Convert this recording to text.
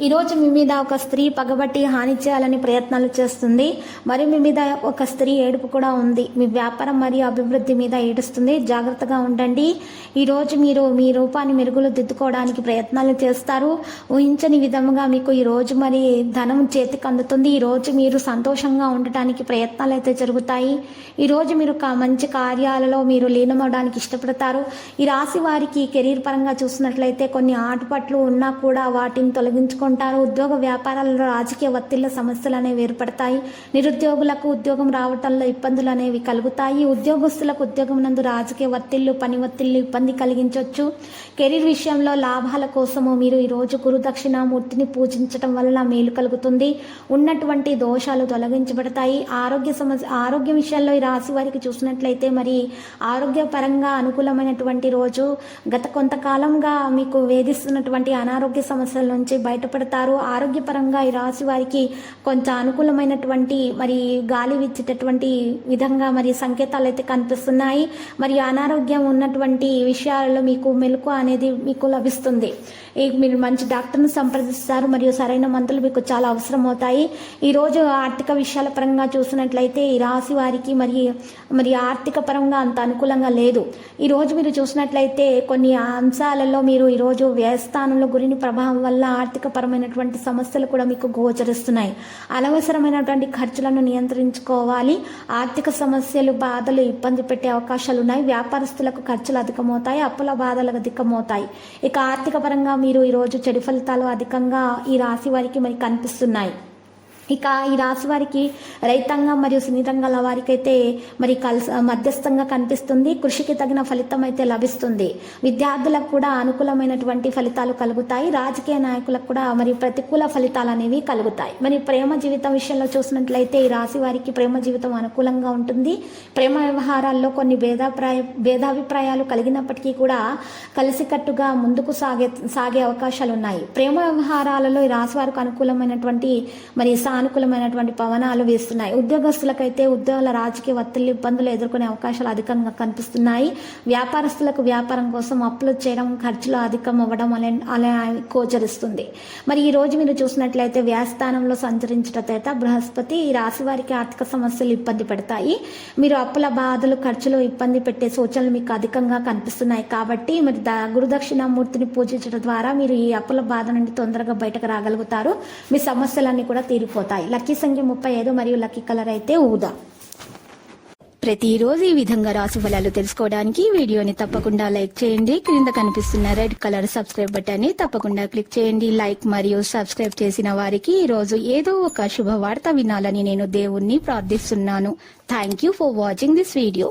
ఈరోజు మీ మీద ఒక స్త్రీ పగబట్టి హాని చేయాలని ప్రయత్నాలు చేస్తుంది. మరియు మీ మీద ఒక స్త్రీ ఏడుపు కూడా ఉంది. మీ వ్యాపారం మరియు అభివృద్ధి మీద ఏడుస్తుంది. జాగ్రత్తగా ఉండండి. ఈరోజు మీరు మీ రూపాన్ని మెరుగులు దిద్దుకోవడానికి ప్రయత్నాలు చేస్తారు. ఊహించని విధముగా మీకు ఈ రోజు మరి ధనం చేతికి అందుతుంది. ఈరోజు మీరు సంతోషంగా ఉండటానికి ప్రయత్నాలు అయితే జరుగుతాయి. ఈరోజు మీరు మంచి కార్యాలలో మీరు లీనమవడానికి ఇష్టపడతారు. ఈ రాశి వారికి కెరీర్ పరంగా చూసినట్లయితే కొన్ని ఆటుపట్లు ఉన్నా కూడా వాటిని పెంచుకుంటారు. ఉద్యోగ వ్యాపారాలలో రాజకీయ ఒత్తిళ్ళ సమస్యలు అనేవి ఏర్పడతాయి. నిరుద్యోగులకు ఉద్యోగం రావటంలో ఇబ్బందులు అనేవి కలుగుతాయి. ఉద్యోగస్తులకు ఉద్యోగం నందు రాజకీయ ఒత్తిళ్ళు పని ఒత్తిళ్ళు ఇబ్బంది కలిగించవచ్చు కెరీర్ విషయంలో లాభాల కోసము మీరు ఈరోజు గురుదక్షిణామూర్తిని గురు పూజించటం వల్ల మేలు కలుగుతుంది. ఉన్నటువంటి దోషాలు తొలగించబడతాయి. ఆరోగ్య సమస్య ఆరోగ్య విషయాల్లో ఈ రాశి వారికి చూసినట్లయితే మరి ఆరోగ్యపరంగా అనుకూలమైనటువంటి రోజు. గత కొంతకాలంగా మీకు వేధిస్తున్నటువంటి అనారోగ్య సమస్యల నుంచి బయట బయటపడతారు ఆరోగ్యపరంగా ఈ రాశి వారికి కొంచెం అనుకూలమైనటువంటి మరి గాలి విచ్చేటటువంటి విధంగా మరి సంకేతాలు అయితే కనిపిస్తున్నాయి. మరి అనారోగ్యం ఉన్నటువంటి విషయాలలో మీకు మెలకు అనేది మీకు లభిస్తుంది. మీరు మంచి డాక్టర్ను సంప్రదిస్తారు. మరియు సరైన మందులు మీకు చాలా అవసరం అవుతాయి. ఈరోజు ఆర్థిక విషయాల పరంగా చూసినట్లయితే ఈ రాశి వారికి మరి మరి ఆర్థిక పరంగా అంత అనుకూలంగా లేదు. ఈరోజు మీరు చూసినట్లయితే కొన్ని అంశాలలో మీరు ఈరోజు వ్యయస్థానంలో గురిని ప్రభావం వల్ల ఆర్థిక పరమైనటువంటి సమస్యలు కూడా మీకు గోచరిస్తున్నాయి. అనవసరమైనటువంటి ఖర్చులను నియంత్రించుకోవాలి. ఆర్థిక సమస్యలు బాధలు ఇబ్బంది పెట్టే అవకాశాలు ఉన్నాయి వ్యాపారస్తులకు ఖర్చులు అధికమవుతాయి అప్పుల బాధలు అధికమవుతాయి. ఇక ఆర్థిక పరంగా మీరు ఈరోజు చెడు ఫలితాలు అధికంగా ఈ రాశి వారికి మరి కనిపిస్తున్నాయి. ఇక ఈ రాశి వారికి రైతాంగం మరియు సున్నితంగాల వారికైతే మరి కలస మధ్యస్థంగా కనిపిస్తుంది. కృషికి తగిన ఫలితం అయితే లభిస్తుంది. విద్యార్థులకు కూడా అనుకూలమైనటువంటి ఫలితాలు కలుగుతాయి. రాజకీయ నాయకులకు కూడా మరి ప్రతికూల ఫలితాలు అనేవి కలుగుతాయి. మరి ప్రేమ జీవితం విషయంలో చూసినట్లయితే ఈ రాశి వారికి ప్రేమ జీవితం అనుకూలంగా ఉంటుంది. ప్రేమ వ్యవహారాల్లో కొన్ని భేదాప్రాయ భేదాభిప్రాయాలు కలిగినప్పటికీ కూడా కలిసికట్టుగా ముందుకు సాగే సాగే అవకాశాలు ఉన్నాయి ప్రేమ వ్యవహారాలలో ఈ రాశి వారికి అనుకూలమైనటువంటి మరి సానుకూలమైనటువంటి పవనాలు వీస్తున్నాయి. ఉద్యోగస్తులకైతే ఉద్యోగాల రాజకీయ ఒత్తిళ్ళు ఇబ్బందులు ఎదుర్కొనే అవకాశాలు అధికంగా కనిపిస్తున్నాయి. వ్యాపారస్తులకు వ్యాపారం కోసం అప్పులు చేయడం ఖర్చులు అధికం అవ్వడం అనే అలా గోచరిస్తుంది. మరి ఈ రోజు మీరు చూసినట్లయితే వ్యాస్థానంలో సంచరించట చేత బృహస్పతి ఈ రాశి వారికి ఆర్థిక సమస్యలు ఇబ్బంది పెడతాయి. మీరు అప్పుల బాధలు ఖర్చులు ఇబ్బంది పెట్టే సూచనలు మీకు అధికంగా కనిపిస్తున్నాయి కాబట్టి మరి ద గురుదక్షిణామూర్తిని పూజించడం ద్వారా మీరు ఈ అప్పుల బాధ నుండి తొందరగా బయటకు రాగలుగుతారు. మీ సమస్యలన్నీ కూడా తీరిపోతాయి. లక్కీ సంఖ్య ముప్పై ఐదు మరియు లక్కీ కలర్ అయితే ఊదా. ప్రతిరోజు ఈ విధంగా రాశి ఫలాలు తెలుసుకోవడానికి వీడియోని తప్పకుండా లైక్ చేయండి. క్రింద కనిపిస్తున్న రెడ్ కలర్ సబ్స్క్రైబ్ బటన్ని తప్పకుండా క్లిక్ చేయండి. లైక్ మరియు సబ్స్క్రైబ్ చేసిన వారికి ఈ రోజు ఏదో ఒక శుభవార్త వినాలని నేను దేవుణ్ణి ప్రార్థిస్తున్నాను. Thank you for watching this video